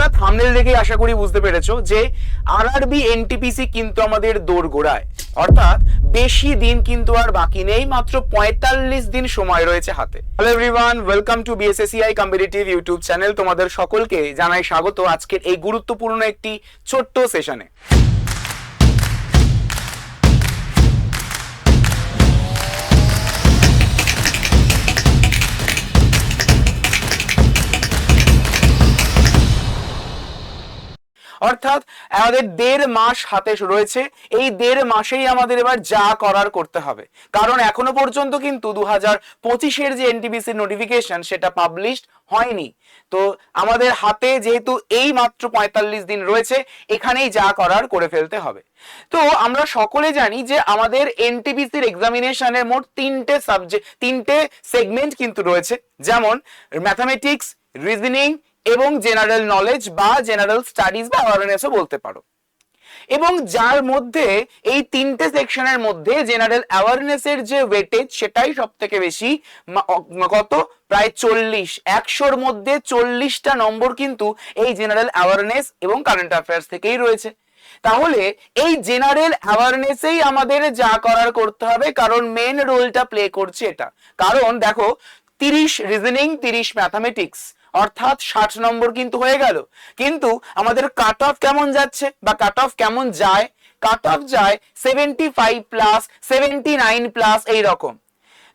তোমরা থামনেল দেখে আশা করি বুঝতে পেরেছ যে আরআরবি এনটিপিসি কিন্তু আমাদের দৌড় গোড়ায় অর্থাৎ বেশি দিন কিন্তু আর বাকি নেই, মাত্র পঁয়তাল্লিশ দিন সময় রয়েছে হাতে। Hello everyone welcome to BSACI competitive YouTube channel তোমাদের সকলকে জানাই স্বাগত আজকের এই গুরুত্বপূর্ণ একটি ছোট্ট সেশনে অর্থাৎ আমাদের দেড় মাস হাতে রয়েছে। এই দেড় মাসেই আমাদের এবার যা করার করতে হবে। কারণ এখনও পর্যন্ত কিন্তু দু হাজার পঁচিশের যে এনটিবিসির নোটিফিকেশন সেটা পাবলিশড হয়নি। তো আমাদের হাতে যেহেতু এই মাত্র পঁয়তাল্লিশ দিন রয়েছে, এখানেই যা করার করে ফেলতে হবে। তো আমরা সকলে জানি যে আমাদের এনটিবিসির এক্সামিনেশনের মোট তিনটে সাবজেক্ট তিনটে সেগমেন্ট কিন্তু রয়েছে। যেমন ম্যাথামেটিক্স রিজনিং এবং জেনারেল নলেজ বা জেনারেল স্টাডিজ বা অ্যাওয়ারনেসও বলতে পারো। এবং যার মধ্যে এই তিনটে সেকশনের মধ্যে জেনারেল অ্যাওয়ারনেসের যে ওয়েটেজ সেটাই সব থেকে বেশি কত প্রায় চল্লিশ, একশোর মধ্যে চল্লিশটা নম্বর কিন্তু এই জেনারেল অ্যাওয়ারনেস এবং কারেন্ট অ্যাফেয়ার্স থেকেই রয়েছে। তাহলে এই জেনারেল অ্যাওয়ারনেসেই আমাদের যা করার করতে হবে, কারণ মেন রোলটা প্লে করছে এটা। কারণ দেখো, তিরিশ রিজনিং তিরিশ ম্যাথামেটিক্স অর্থাৎ ষাট নম্বর কিন্তু হয়ে গেল। কিন্তু আমাদের কাট অফ কেমন যাচ্ছে বা কাট অফ কেমন যায়? কাট অফ যায় seventy five plus seventy nine plus এইরকম।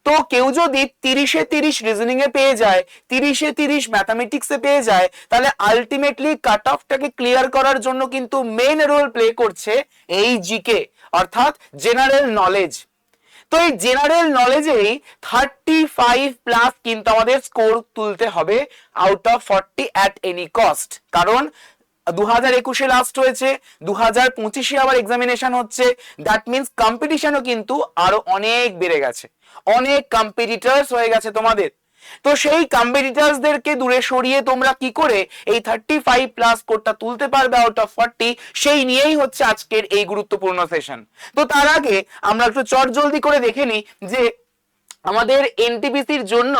তো কেউ যদি তিরিশে তিরিশ রিজনিং এ পেয়ে যায়, তিরিশে তিরিশ ম্যাথামেটিক্স এ পেয়ে যায়, তাহলে আলটিমেটলি কাট অফটাকে ক্লিয়ার করার জন্য কিন্তু মেন রোল প্লে করছে এই জিকে অর্থাৎ জেনারেল নলেজ তো এই জেনারেল নলেজেই থার্টি ফাইভ প্লাস কিন্তু আমাদের স্কোর তুলতে হবে out of forty at any cost কারণ দু হাজার একুশে লাস্ট হয়েছে দু হাজার পঁচিশে আবার এক্সামিনেশন হচ্ছে দ্যাট মিনস কম্পিটিশনও কিন্তু আরও অনেক বেড়ে গেছে। অনেক কম্পিটিটার্স হয়ে গেছে তোমাদের। তো সেই কম্পিটিটার্সদেরকে দূরে সরিয়ে তোমরা কি করে এই থার্টি ফাইভ প্লাস কোডটা তুলতে পারবে আউট অফ ফর্টি সেই নিয়েই হচ্ছে আজকের এই গুরুত্বপূর্ণ সেশন তো তার আগে আমরা একটু চট জলদি করে দেখে নিই যে আমাদের এনটিপিসির জন্য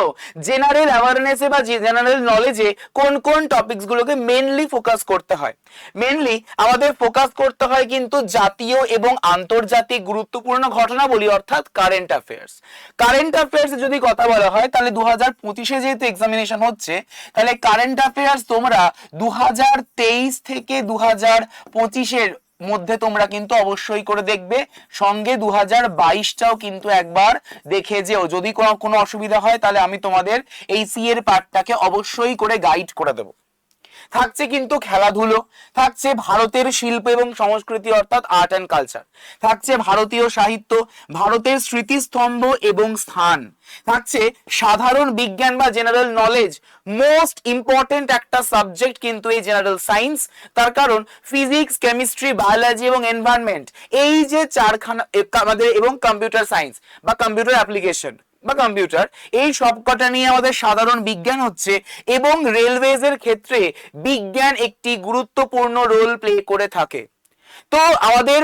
জেনারেল অ্যাওয়ারনেসে বা জেনারেল নলেজে কোন কোন টপিকস গুলোকে মেনলি ফোকাস করতে হয়। মেনলি আমাদের ফোকাস করতে হয় কিন্তু জাতীয় এবং আন্তর্জাতিক গুরুত্বপূর্ণ ঘটনা বলি অর্থাৎ কারেন্ট অ্যাফেয়ার্স কারেন্ট অ্যাফেয়ার্স যদি কথা বলা হয়, তাহলে দু হাজার পঁচিশে যেহেতু এক্সামিনেশন হচ্ছে, তাহলে কারেন্ট অ্যাফেয়ার্স তোমরা দু হাজার তেইশ থেকে দু হাজার পঁচিশের মধ্যে তোমরা কিন্তু অবশ্যই করে দেখবে। সঙ্গে দু হাজার বাইশটাও কিন্তু একবার দেখে যেও। যদি কোনো অসুবিধা হয়, তাহলে আমি তোমাদের এই সি এর পার্টটাকে অবশ্যই করে গাইড করে দেবো। থাকছে কিন্তু খেলাধুলো, থাকছে ভারতের শিল্প এবং সংস্কৃতি অর্থাৎ আর্ট অ্যান্ড কালচার থাকছে ভারতীয় সাহিত্য, ভারতের স্মৃতিস্তম্ভ এবং স্থান, থাকছে সাধারণ বিজ্ঞান বা জেনারেল নলেজ মোস্ট ইম্পর্টেন্ট একটা সাবজেক্ট কিন্তু এই জেনারেল সায়েন্স তার কারণ ফিজিক্স কেমিস্ট্রি বায়োলজি এবং এনভায়রনমেন্ট এই যে চারখানা আমাদের এবং কম্পিউটার সায়েন্স বা কম্পিউটার অ্যাপ্লিকেশন বা কম্পিউটার এই সবকটা নিয়ে আমাদের সাধারণ বিজ্ঞান হচ্ছে এবং রেলওয়েজ এর ক্ষেত্রে বিজ্ঞান একটি গুরুত্বপূর্ণ রোল প্লে করে থাকে। তো আমাদের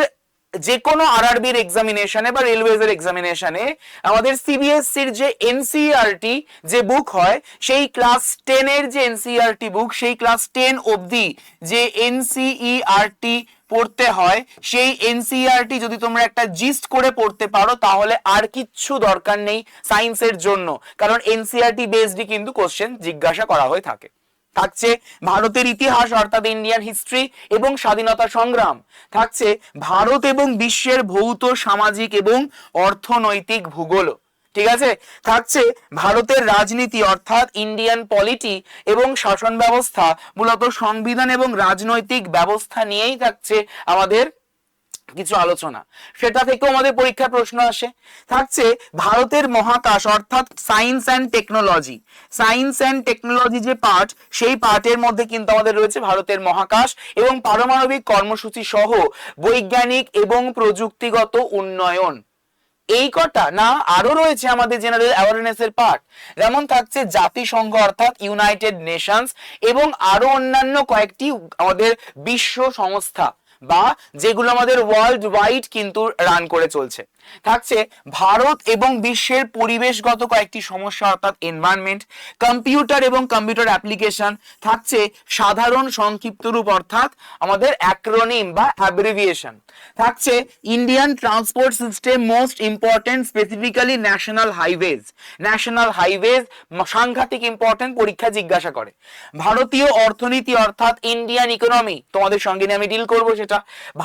যে কোনো আরআরবির এক্সামিনেশনে বা রেলওয়েজ এর এক্সামিনেশনে আমাদের সিবিএসসির যে এনসিআরটি যে বুক হয়, সেই ক্লাস টেনের যে এনসিআরটি বুক সেই ক্লাস টেন অবধি যে এনসিইআরটি পড়তে হয়, সেই এনসিআরটি যদি তোমরা একটা জিস্ট করে পড়তে পারো, তাহলে আর কিচ্ছু দরকার নেই সায়েন্সের জন্য। কারণ এনসিআরটি বেসডই কিন্তু কোশ্চেন জিজ্ঞাসা করা হয়ে থাকে। থাকছে ভারতের ইতিহাস, অর্থাৎ ইন্ডিয়ান হিস্ট্রি এবং স্বাধীনতা সংগ্রাম। থাকছে ভারত এবং বিশ্বের ভৌত, সামাজিক এবং অর্থনৈতিক ভূগোল। ঠিক আছে? থাকছে ভারতের রাজনীতি, অর্থাৎ ইন্ডিয়ান পলিটি এবং শাসন ব্যবস্থা। মূলত সংবিধান এবং রাজনৈতিক ব্যবস্থা নিয়েই থাকছে আমাদের কিছু আলোচনা। সেটা থেকেও আমাদের পরীক্ষার প্রশ্ন আসে। থাকছে ভারতের মহাকাশ, অর্থাৎ science and technology science and technology যে পার্ট সেই পার্টের মধ্যে কিন্তু আমাদের রয়েছে ভারতের মহাকাশ এবং পারমাণবিক কর্মসূচি সহ বৈজ্ঞানিক এবং প্রযুক্তিগত উন্নয়ন। এই কটা না আরও রয়েছে আমাদের জেনারেল অ্যাওয়ারনেস এর পার্ট যেমন থাকছে জাতিসংঘ অর্থাৎ ইউনাইটেড নেশনস এবং আরও অন্যান্য কয়েকটি আমাদের বিশ্ব সংস্থা বা যেগুলো আমাদের ওয়ার্ল্ড ওয়াইড কিন্তু রান করে চলছে। থাকছে ভারত এবং বিশ্বের পরিবেশগত কয়েকটি সমস্যা, অর্থাৎ এনভায়রনমেন্ট কম্পিউটার এবং কম্পিউটার অ্যাপ্লিকেশন থাকছে সাধারণ সংক্ষিপ্ত রূপ, অর্থাৎ আমাদের অ্যাক্রোনিম বা অ্যাব্রিভিয়েশন থাকছে Indian transport system most important specifically national highways national highways সাংঘাতিক ইম্পর্টেন্ট পরীক্ষা জিজ্ঞাসা করে। ভারতীয় অর্থনীতি, অর্থাৎ ইন্ডিয়ান ইকোনমি তোমাদের সঙ্গে নিয়ে আমি ডিল করব সেটা।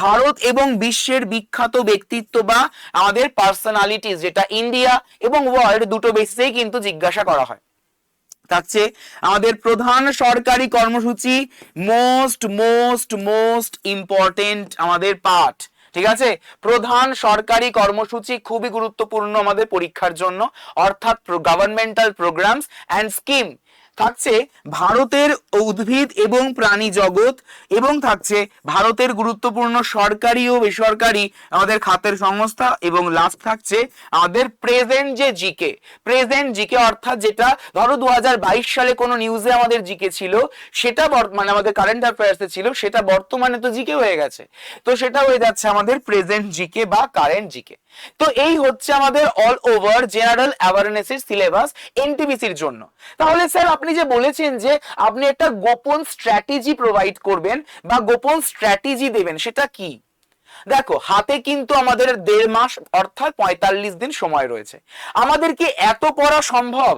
ভারত এবং বিশ্বের বিখ্যাত ব্যক্তিত্ব বা আমাদের পার্সোনালিটিস যেটা ইন্ডিয়া এবং ওয়ার্ল্ড দুটো বেসিসেই কিন্তু জিজ্ঞাসা করা হয়। থাকছে আমাদের প্রধান সরকারি কর্মসূচি মোস্ট মোস্ট মোস্ট ইম্পর্টেন্ট আমাদের পার্ট ঠিক আছে? প্রধান সরকারি কর্মসূচি খুবই গুরুত্বপূর্ণ আমাদের পরীক্ষার জন্য, অর্থাৎ গভর্নমেন্টাল প্রোগ্রামস অ্যান্ড স্কিম থাকছে ভারতের উদ্ভিদ এবং প্রাণী জগৎ এবং থাকছে ভারতের গুরুত্বপূর্ণ সরকারি ও বেসরকারি আমাদের খাতের সংস্থা এবং লাস্ট থাকছে আমাদের প্রেজেন্ট যে জিকে প্রেজেন্ট জিকে অর্থাৎ যেটা ধরো দু হাজার বাইশ সালে কোনো নিউজে আমাদের জিকে ছিল, সেটা মানে আমাদের কারেন্ট অ্যাফেয়ার্সে ছিল, সেটা বর্তমানে তো জিকে হয়ে গেছে। তো সেটা হয়ে যাচ্ছে আমাদের প্রেজেন্ট জিকে বা কারেন্ট জিকে তো এই হচ্ছে আমাদের অল ওভার জেনারেল অ্যাওয়ারনেসের সিলেবাস এনটিবিসির জন্য। তাহলে স্যার আপনি যে বলেছেন যে আপনি একটা গোপন স্ট্র্যাটেজি প্রোভাইড করবেন বা গোপন স্ট্র্যাটেজি দেবেন, সেটা কি? দেখো, হাতে কিন্তু আমাদের দেড় মাস অর্থাৎ পঁয়তাল্লিশ দিন সময় রয়েছে। আমাদের কি এত পড়া সম্ভব?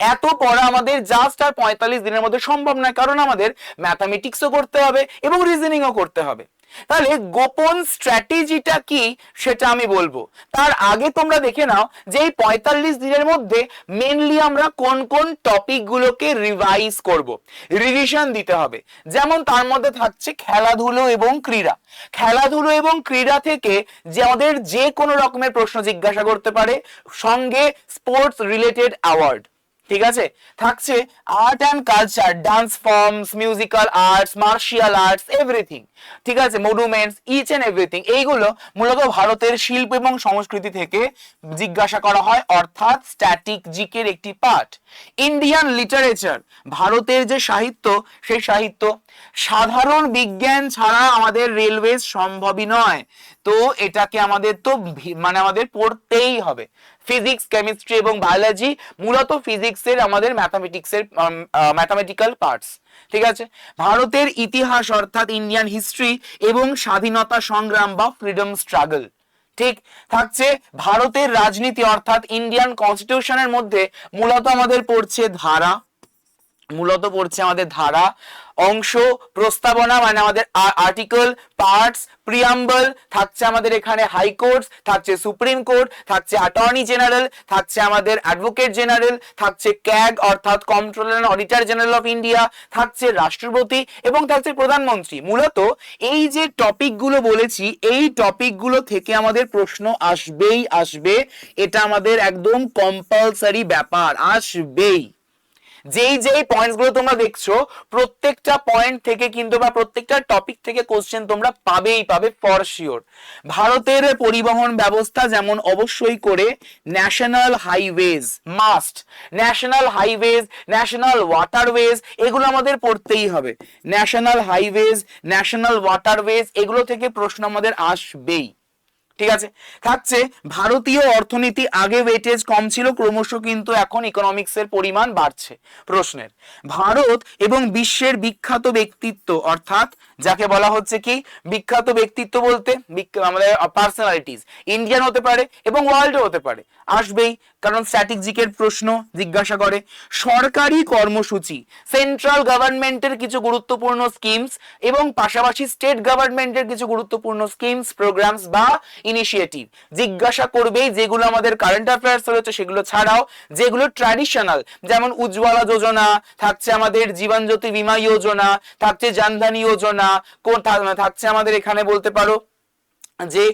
এত পড়া আমাদের জাস্ট আর পঁয়তাল্লিশ দিনের মধ্যে সম্ভব নয়, কারণ আমাদের ম্যাথামেটিক্সও করতে হবে এবং রিজনিংও করতে হবে। তাহলে গোপন স্ট্র্যাটেজিটা কি সেটা আমি বলব। তার আগে তোমরা দেখে নাও যে এই পঁয়তাল্লিশ দিনের মধ্যে মেনলি আমরা কোন কোন টপিক গুলোকে রিভাইজ করব। রিভিশন দিতে হবে। যেমন তার মধ্যে থাকছে খেলাধুলো এবং ক্রীড়া। খেলাধুলো এবং ক্রীড়া থেকে যে আমাদের যে কোনো রকমের প্রশ্ন জিজ্ঞাসা করতে পারে। সঙ্গে স্পোর্টস রিলেটেড অ্যাওয়ার্ড ঠিক আছে? থাকছে art and culture dance forms musical arts martial arts everything ঠিক আছে? মনুমেন্টস ইচ এন্ড এভরিথিং এইগুলো মূলত ভারতের শিল্প এবং সংস্কৃতি থেকে জিজ্ঞাসা করা হয়, অর্থাৎ স্ট্যাটিক জিকের একটি পার্ট ইন্ডিয়ান লিটারেচার ভারতের যে সাহিত্য, সেই সাহিত্য সাধারণ বিজ্ঞান ছাড়া আমাদের রেলওয়ে সম্ভবই নয়। তো এটাকে আমাদের তো মানে আমাদের পড়তেই হবে। ফিজিক্স কেমিস্ট্রি এবং বায়োলজি মূলত ফিজিক্সের আমাদের ম্যাথামেটিক্সের ম্যাথামেটিক্যাল পার্টস ঠিক আছে? ভারতের ইতিহাস অর্থাৎ ইন্ডিয়ান হিস্ট্রি এবং স্বাধীনতা সংগ্রাম বা ফ্রিডম স্ট্রাগল ঠিক? থাকছে ভারতের রাজনীতি অর্থাৎ ইন্ডিয়ান কনস্টিটিউশনের মধ্যে মূলত আমাদের পড়ছে ধারা মূলত পড়ছে আমাদের ধারা, অংশ, প্রস্তাবনা মানে আমাদের আর্টিকেল পার্টস প্রিয়াম্বল থাকছে আমাদের এখানে হাইকোর্ট থাকছে সুপ্রিম কোর্ট থাকছে অ্যাটর্নি জেনারেল থাকছে আমাদের অ্যাডভোকেট জেনারেল থাকছে ক্যাগ অর্থাৎ controller and auditor general of India থাকছে রাষ্ট্রপতি এবং থাকছে প্রধানমন্ত্রী। মূলত এই যে টপিকগুলো বলেছি, এই টপিকগুলো থেকে আমাদের প্রশ্ন আসবেই, আসবে। এটা আমাদের একদম কম্পালসারি ব্যাপার, আসবেই। যেই যেই পয়েন্টসগুলো তোমরা দেখছ, প্রত্যেকটা পয়েন্ট থেকে কিন্তু বা প্রত্যেকটা টপিক থেকে কোশ্চেন তোমরা পাবেই পাবে ফর শিওর ভারতের পরিবহন ব্যবস্থা যেমন অবশ্যই করে national highways must national highways national waterways এগুলো আমাদের পড়তেই হবে। ন্যাশনাল হাইওয়েজ ন্যাশনাল ওয়াটারওয়েজ এগুলো থেকে প্রশ্ন আমাদের আসবেই। ঠিক আছে? থাকছে, ভারতীয় অর্থনীতি আগে ওয়েটেজ কম ছিল, ক্রমশ কিন্তু এখন ইকোনমিক্স এর পরিমাণ বাড়ছে। প্রশ্নের, ভারত এবং বিশ্বের বিখ্যাত ব্যক্তিত্ব অর্থাৎ যাকে বলা হচ্ছে কি? বিখ্যাত ব্যক্তিত্ব বলতে আমাদের পার্সোনালিটিস ইন্ডিয়ান হতে পারে এবং ওয়ার্ল্ড হতে পারে। আসবেই কারণ স্ট্যাটিক জিকের প্রশ্ন জিজ্ঞাসা করে। সরকারি কর্মসূচি সেন্ট্রাল গভর্নমেন্টের কিছু গুরুত্বপূর্ণ স্কিমস এবং পাশাপাশি স্টেট গভর্নমেন্টের কিছু গুরুত্বপূর্ণ স্কিমস প্রোগ্রামস বা ইনিশিয়েটিভ জিজ্ঞাসা করবেই যেগুলো আমাদের কারেন্ট অ্যাফেয়ার্স রয়েছে সেগুলো ছাড়াও যেগুলো ট্র্যাডিশনাল যেমন উজ্জ্বলা যোজনা, থাকছে আমাদের জীবন জ্যোতি বীমা যোজনা, থাকছে জনধন যোজনা থাকছে আমাদের এখানে বলতে পারো যে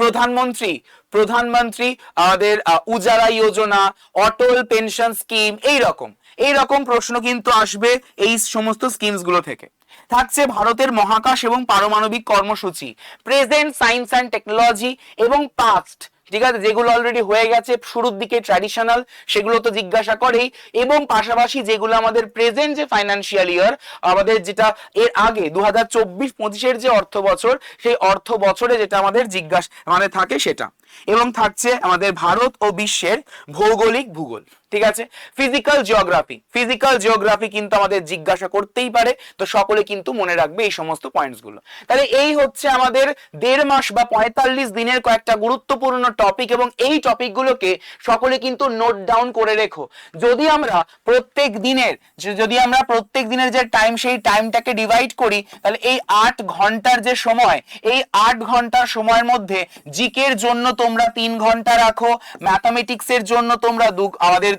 প্রধানমন্ত্রী প্রধানমন্ত্রী আমাদের উজারা যোজনা, অটল পেনশন স্কিম এই রকম এই রকম প্রশ্ন কিন্তু আসবে এই সমস্ত স্কিমসগুলো থেকে। থাকছে ভারতের মহাকাশ এবং পারমাণবিক কর্মসূচি প্রেজেন্ট সায়েন্স অ্যান্ড টেকনোলজি এবং পাস্ট ঠিক আছে, যেগুলো অলরেডি হয়ে গেছে, শুরুর দিকে ট্র্যাডিশনাল সেগুলো তো জিজ্ঞাসা করেই। এবং পাশাপাশি যেগুলো আমাদের প্রেজেন্ট যে ফাইন্যান্সিয়াল ইয়ার আমাদের যেটা এর আগে দু হাজার চব্বিশ পঁচিশের যে অর্থ বছর, সেই অর্থ বছরে যেটা আমাদের জিজ্ঞাসা মানে থাকে সেটা। এবং থাকছে আমাদের ভারত ও বিশ্বের ভৌগোলিক ভূগোল। ঠিক আছে? ফিজিক্যাল জিওগ্রাফি ফিজিক্যাল জিওগ্রাফি কিন্তু আমাদের জিজ্ঞাসা করতেই পারে, তো সকলে কিন্তু মনে রাখবে এই সমস্ত পয়েন্টসগুলো। তাহলে এই হচ্ছে আমাদের দেড় মাস বা পঁয়তাল্লিশ দিনের কয়েকটা গুরুত্বপূর্ণ টপিক এবং এই টপিকগুলোকে সকলে কিন্তু নোট ডাউন করে রেখো। যদি আমরা প্রত্যেক দিনের যদি আমরা প্রত্যেক দিনের যে টাইম সেই টাইমটাকে ডিভাইড করি, তাহলে এই আট ঘণ্টার যে সময়, এই আট ঘণ্টার সময়ের মধ্যে জিকের জন্য তোমরা তিন ঘণ্টা রাখো ম্যাথামেটিক্স এর জন্য তোমরা দু, আমাদের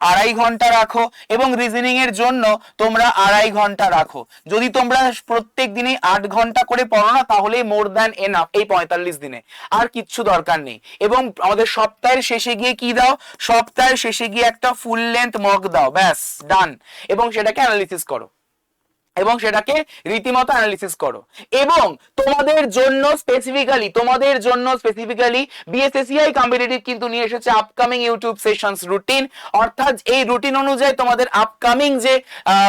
আড়াই ঘণ্টা রাখো এবং রিজনিং এর জন্য তোমরা আড়াই ঘণ্টা রাখো। যদি তোমরা প্রত্যেক দিনে আট ঘণ্টা করে পড়ো না তাহলে মোর দ্যান এনাফ এই পঁয়তাল্লিশ দিনে। আর কিচ্ছু দরকার নেই। এবং আমাদের সপ্তাহের শেষে গিয়ে কি দাও? সপ্তাহের শেষে গিয়ে একটা ফুল লেন্থ মগ দাও। ব্যাস ডান এবং সেটাকে অ্যানালিসিস করো। এবং সেটাকে রীতিমতো অ্যানালিসিস করো। এবং তোমাদের জন্য স্পেসিফিক্যালি তোমাদের জন্য স্পেসিফিক্যালি বিএসএসিআই কম্পিটিটিভ কিন্তু নিয়ে এসেছে আপকামিং ইউটিউব সেশনস রুটিন অর্থাৎ এই রুটিন অনুযায়ী তোমাদের আপকামিং যে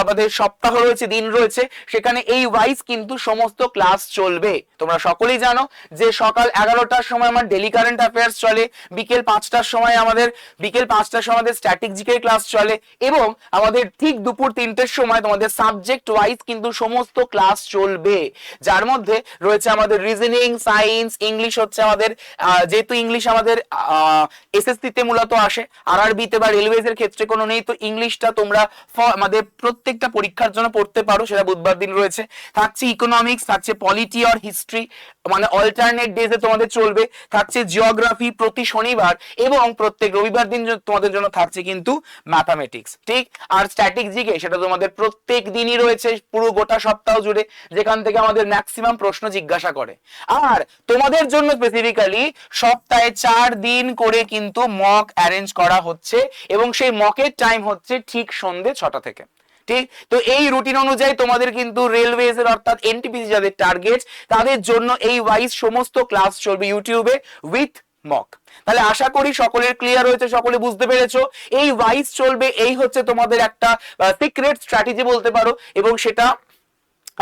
আমাদের সপ্তাহ রয়েছে, দিন রয়েছে, সেখানে এই ওয়াইজ কিন্তু সমস্ত ক্লাস চলবে। তোমরা সকলেই জানো যে সকাল এগারোটার সময় আমার ডেলি কারেন্ট অ্যাফেয়ার্স চলে, বিকেল পাঁচটার সময় আমাদের, বিকেল পাঁচটার সময় আমাদের স্ট্র্যাটেজিকের ক্লাস চলে এবং আমাদের ঠিক দুপুর তিনটের সময় তোমাদের সাবজেক্ট ওয়াইজ কিন্তু সমস্ত ক্লাস চলবে। যার মধ্যে রয়েছে আমাদের রিজনিং সায়েন্স ইংলিশ হচ্ছে আমাদের যেহেতু ইংলিশ আমাদের এসএসসি তে মূলত আসে আরআরবি তে বা রেলওয়েজ ক্ষেত্রে কোনো নেই, তো ইংলিশটা তোমরা আমাদের প্রত্যেকটা পরীক্ষার জন্য পড়তে পারো, সেটা বুধবার দিন রয়েছে। থাকছে ইকোনমিক্স থাকছে পলিটি আর হিস্ট্রি মানে অল্টারনেট ডেজে তোমাদের চলবে, থাকছে জিওগ্রাফি প্রতি শনিবার এবং প্রত্যেক রবিবার দিন তোমাদের জন্য থাকছে কিন্তু ম্যাথামেটিক্স ঠিক? আর স্ট্যাটিক জিকে সেটা তোমাদের প্রত্যেক দিনই রয়েছে পুরো গোটা সপ্তাহ জুড়ে যেখান থেকে আমাদের ম্যাক্সিমাম প্রশ্ন জিজ্ঞাসা করে। আর তোমাদের জন্য স্পেসিফিক্যালি সপ্তাহে চার দিন করে কিন্তু মক অ্যারেঞ্জ করা হচ্ছে এবং সেই মকের টাইম হচ্ছে ঠিক সন্ধে ছটা থেকে। ঠিক? তো এই রুটিন অনুযায়ী তোমাদের কিন্তু রেলওয়েজ এর অর্থাৎ এনটিপিসি যাদের টার্গেট তাদের জন্য এই ওয়াইজ সমস্ত ক্লাস চলবে ইউটিউবে উইথ মক তাহলে আশা করি সকলের ক্লিয়ার হয়েছে, সকলে বুঝতে পেরেছ। এই ওয়াইজ চলবে, এই হচ্ছে তোমাদের একটা সিক্রেট স্ট্র্যাটেজি বলতে পারো। এবং সেটা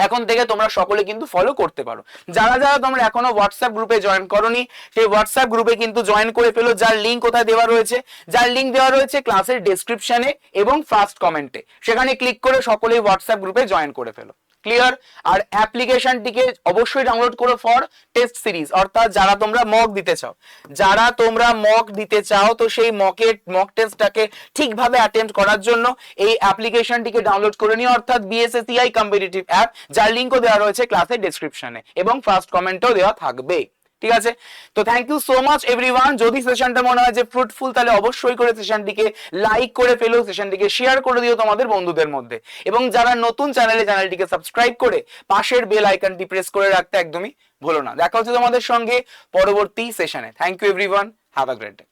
এখন থেকে তোমরা সকলে কিন্তু ফলো করতে পারো। যারা যারা তোমরা এখনও হোয়াটসঅ্যাপ গ্রুপে জয়েন করনি, সেই হোয়াটসঅ্যাপ গ্রুপে কিন্তু জয়েন করে ফেলো, যার লিঙ্ক কোথায় দেওয়া রয়েছে। যার লিঙ্ক দেওয়া রয়েছে ক্লাসের ডেসক্রিপশনে এবং ফার্স্ট কমেন্টে সেখানে ক্লিক করে সকলে হোয়াটসঅ্যাপ গ্রুপে জয়েন করে ফেলো। ক্লিয়ার আর অ্যাপ্লিকেশনটিকে অবশ্যই ডাউনলোড করো ফর টেস্ট সিরিজ অর্থাৎ যারা তোমরা মক দিতে চাও। যারা তোমরা মক দিতে চাও, তো সেই মকের মক টেস্টটাকে ঠিকভাবে অ্যাটেম্প করার জন্য এই অ্যাপ্লিকেশনটিকে ডাউনলোড করে নিও, অর্থাৎ বিএসএসিআই কম্পিটিটিভ অ্যাপ যার লিঙ্কও দেওয়া রয়েছে ক্লাসের ডেসক্রিপশনে এবং ফার্স্ট কমেন্টও দেওয়া থাকবে। ঠিক আছে? তো thank you so much everyone যদি সেশনটা মনে হয় যে ফ্রুটফুল তাহলে অবশ্যই করে সেশনটিকে লাইক করে ফেলো সেশনটিকে শেয়ার করে দিও তোমাদের বন্ধুদের মধ্যে। এবং যারা নতুন চ্যানেলে চ্যানেলটিকে সাবস্ক্রাইব করে, পাশের বেল আইকনটি প্রেস করে রাখতে একদমই ভুলো না। দেখা হচ্ছে তোমাদের সঙ্গে পরবর্তী সেশনে thank you everyone have a great day